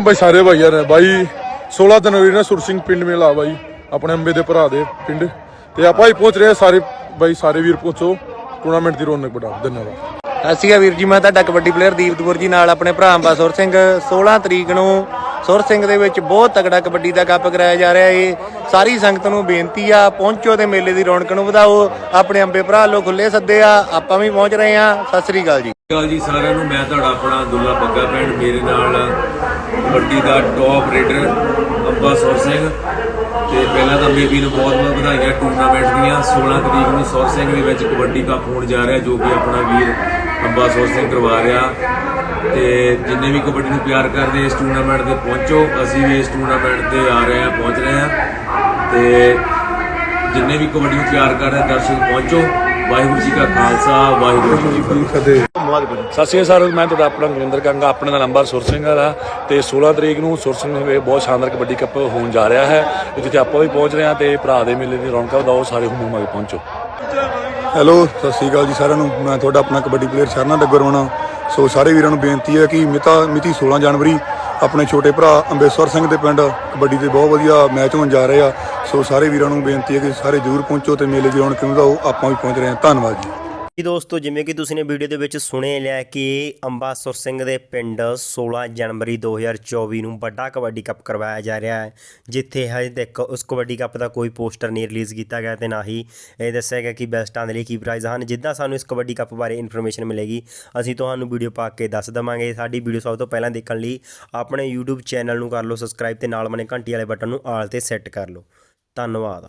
ਬਾਈ, ਸਾਰੇ ਭਾਈਆਂ ਨੇ। ਬਾਈ 16 ਜਨਵਰੀ ਨੂੰ ਸੁਰ ਸਿੰਘ ਪਿੰਡ ਮੇਲਾ ਬਾਈ, ਆਪਣੇ ਅੰਬੇ ਦੇ ਭਰਾ ਦੇ ਪਿੰਡ। ਤੇ ਆਪਾਂ ਹੀ ਪਹੁੰਚ ਰਹੇ ਹਾਂ ਸਾਰੇ, ਬਾਈ, ਸਾਰੇ ਵੀਰ ਪਹੁੰਚੋ। ਟੂਰਨਾਮੈਂਟ ਦੀ ਰੌਣਕ ਵਧਾਓ ਧੰਨਵਾਦ। ਸਤਿ ਸ਼੍ਰੀ ਅਕਾਲ ਵੀਰ ਜੀ, ਮੈਂ ਤੁਹਾਡਾ ਕਬੱਡੀ ਪਲੇਅਰ ਦੀਪਤਪੁਰ ਜੀ ਨਾਲ ਆਪਣੇ ਭਰਾ ਅੰਬਾ ਸੁਰ ਸਿੰਘ। 16 ਤਰੀਕ ਨੂੰ ਸੁਰ ਸਿੰਘ ਦੇ ਵਿੱਚ ਬਹੁਤ ਤਕੜਾ ਕਬੱਡੀ ਦਾ ਕੱਪ ਕਰਾਇਆ ਜਾ ਰਿਹਾ ਏ। ਸਾਰੀ ਸੰਗਤ ਨੂੰ ਬੇਨਤੀ ਆ, ਪਹੁੰਚੋ ਤੇ ਮੇਲੇ ਦੀ ਰੌਣਕ ਨੂੰ ਵਧਾਓ। ਆਪਣੇ ਅੰਬੇ ਭਰਾ ਲੋ ਖੁੱਲੇ ਸੱਦੇ ਆ, ਆਪਾਂ ਵੀ ਪਹੁੰਚ ਰਹੇ ਆ ਸਤਿ ਸ਼੍ਰੀ ਅਕਾਲ ਜੀ। ਸਤਿ ਸ਼੍ਰੀ ਅਕਾਲ ਜੀ, ਸਾਰਿਆਂ ਨੂੰ ਮੈਂ ਤੁਹਾਡਾ ਆਪਣਾ ਦੁੱਲਾ ਬੱਗਾ ਪਿੰਡ, ਮੇਰੇ ਨਾਲ ਕਬੱਡੀ ਦਾ ਟੌਪ ਰੇਡਰ ਅੰਬਾ ਸੁਰ ਸਿੰਘ। ਤੇ ਪਹਿਲਾਂ ਤਾਂ ਬੇਬੀ ਨੂੰ ਬਹੁਤ ਬਹੁਤ ਵਧਾਈਆਂ ਟੂਰਨਾਮੈਂਟ ਦੀਆਂ। 16 ਤਰੀਕ ਨੂੰ ਸੁਰ ਸਿੰਘ ਦੇ ਵਿੱਚ ਕਬੱਡੀ ਕੱਪ ਹੋਣ ਜਾ ਰਿਹਾ, ਜੋ ਕਿ ਆਪਣਾ ਵੀਰ ਅੱਬਾ ਸੁਰ ਸਿੰਘ ਕਰਵਾ ਰਿਹਾ। ਤੇ ਜਿੰਨੇ ਵੀ ਕਬੱਡੀ ਨੂੰ ਪਿਆਰ ਕਰਦੇ, ਇਸ ਟੂਰਨਾਮੈਂਟ ਤੇ ਪਹੁੰਚੋ। ਅਸੀਂ ਵੀ ਇਸ ਟੂਰਨਾਮੈਂਟ ਤੇ ਆ ਰਹੇ ਹਾਂ, ਪਹੁੰਚ ਰਹੇ ਹਾਂ। ਤੇ ਜਿੰਨੇ ਵੀ ਕਬੱਡੀ ਨੂੰ ਪਿਆਰ ਕਰਦੇ ਦਰਸ਼ਕ ਪਹੁੰਚੋ। ਵਾਹਿਗੁਰੂ ਜੀ ਕਾ ਖਾਲਸਾ, ਵਾਹਿਗੁਰੂ ਜੀ ਕੀ ਫਤਿਹ। ਕਦੇ ਸਤਿ ਸ਼੍ਰੀ ਅਕਾਲ ਸਰ ਮੈਂ ਤੁਹਾਡਾ ਆਪਣਾ ਗੁਰਿੰਦਰ ਕੰਗਾ ਆਪਣੇ ਦਾ ਨੰਬਰ ਸੁਰ ਸਿੰਘ ਦਾ ਤੇ 16 ਤਰੀਕ ਨੂੰ ਸੁਰ ਸਿੰਘ ਦੇ ਬਹੁਤ ਸ਼ਾਨਦਾਰ ਕਬੱਡੀ ਕੱਪ ਹੋਣ ਜਾ ਰਿਹਾ ਹੈ। ਜਿੱਥੇ ਆਪਾਂ ਵੀ ਪਹੁੰਚ ਰਹੇ ਹਾਂ ਤੇ ਭਰਾ ਦੇ ਮੇਲੇ ਦੀ ਰੌਣਕਾਂ ਵਧਾਓ ਸਾਰੇ ਹੁਮੂਮਾ ਕੇ ਪਹੁੰਚੋ। ਹੈਲੋ ਸਤਿ ਸ੍ਰੀ ਅਕਾਲ ਜੀ ਸਾਰਿਆਂ ਨੂੰ। ਮੈਂ ਤੁਹਾਡਾ ਆਪਣਾ ਕਬੱਡੀ ਪਲੇਅਰ ਸ਼ਰਨਾ ਡੱਗਰਵਾਣਾ ਸੋ ਸਾਰੇ ਵੀਰਾਂ ਨੂੰ ਬੇਨਤੀ ਹੈ ਕਿ ਮਿਤਾ ਮਿਤੀ 16 ਜਨਵਰੀ ਆਪਣੇ ਛੋਟੇ ਭਰਾ ਅੰਬੇਸਵਰ ਸਿੰਘ ਦੇ ਪਿੰਡ ਕਬੱਡੀ ਦੇ ਬਹੁਤ ਵਧੀਆ ਮੈਚ ਹੋਣ ਜਾ ਰਹੇ ਆ। ਸੋ ਸਾਰੇ ਵੀਰਾਂ ਨੂੰ ਬੇਨਤੀ ਹੈ ਕਿ ਸਾਰੇ ਜ਼ਰੂਰ ਪਹੁੰਚੋ ਤੇ ਮੇਲੇ ਦੀ ਰੌਣਕ ਨੂੰ ਵਧਾਓ। ਆਪਾਂ ਵੀ ਪਹੁੰਚ ਰਹੇ ਹਾਂ। ਧੰਨਵਾਦ ਜੀ। ਜੀ ਦੋਸਤੋ, ਜਿਵੇਂ ਕਿ ਤੁਸੀਂ ਨੇ ਵੀਡੀਓ ਦੇ ਵਿੱਚ ਸੁਣੇ ਲਿਆ ਕਿ ਅੰਬਾਸੁਰ ਸਿੰਘ ਦੇ ਪਿੰਡ 16 ਜਨਵਰੀ 2024 ਨੂੰ ਵੱਡਾ ਕਬੱਡੀ ਕੱਪ ਕਰਵਾਇਆ ਜਾ ਰਿਹਾ ਹੈ, ਜਿੱਥੇ ਹਜੇ ਤੱਕ ਉਸ ਕਬੱਡੀ ਕੱਪ ਦਾ ਕੋਈ ਪੋਸਟਰ ਨਹੀਂ ਰਿਲੀਜ਼ ਕੀਤਾ ਗਿਆ ਤੇ ਨਾ ਹੀ ਇਹ ਦੱਸਿਆ ਗਿਆ ਕਿ ਬੈਸਟਾਂ ਦੇ ਲਈ ਕੀ ਪ੍ਰਾਈਜ਼ ਹਨ, ਜਿੱਦਾਂ ਸਾਨੂੰ ਇਸ ਕਬੱਡੀ ਕੱਪ ਬਾਰੇ ਇਨਫੋਰਮੇਸ਼ਨ ਮਿਲੇਗੀ। ਅਸੀਂ ਤੁਹਾਨੂੰ ਵੀਡੀਓ ਪਾ ਕੇ ਦੱਸ ਦਵਾਂਗੇ। ਸਾਡੀ ਵੀਡੀਓ ਸਭ ਤੋਂ ਪਹਿਲਾਂ ਦੇਖਣ ਲਈ ਆਪਣੇ YouTube ਚੈਨਲ ਨੂੰ ਕਰ ਲਓ ਸਬਸਕ੍ਰਾਈਬ ਤੇ ਨਾਲ ਬਣੇ ਘੰਟੀ ਵਾਲੇ ਬਟਨ ਨੂੰ ਆਲ ਤੇ ਸੈੱਟ ਕਰ ਲਓ। ਧੰਨਵਾਦ।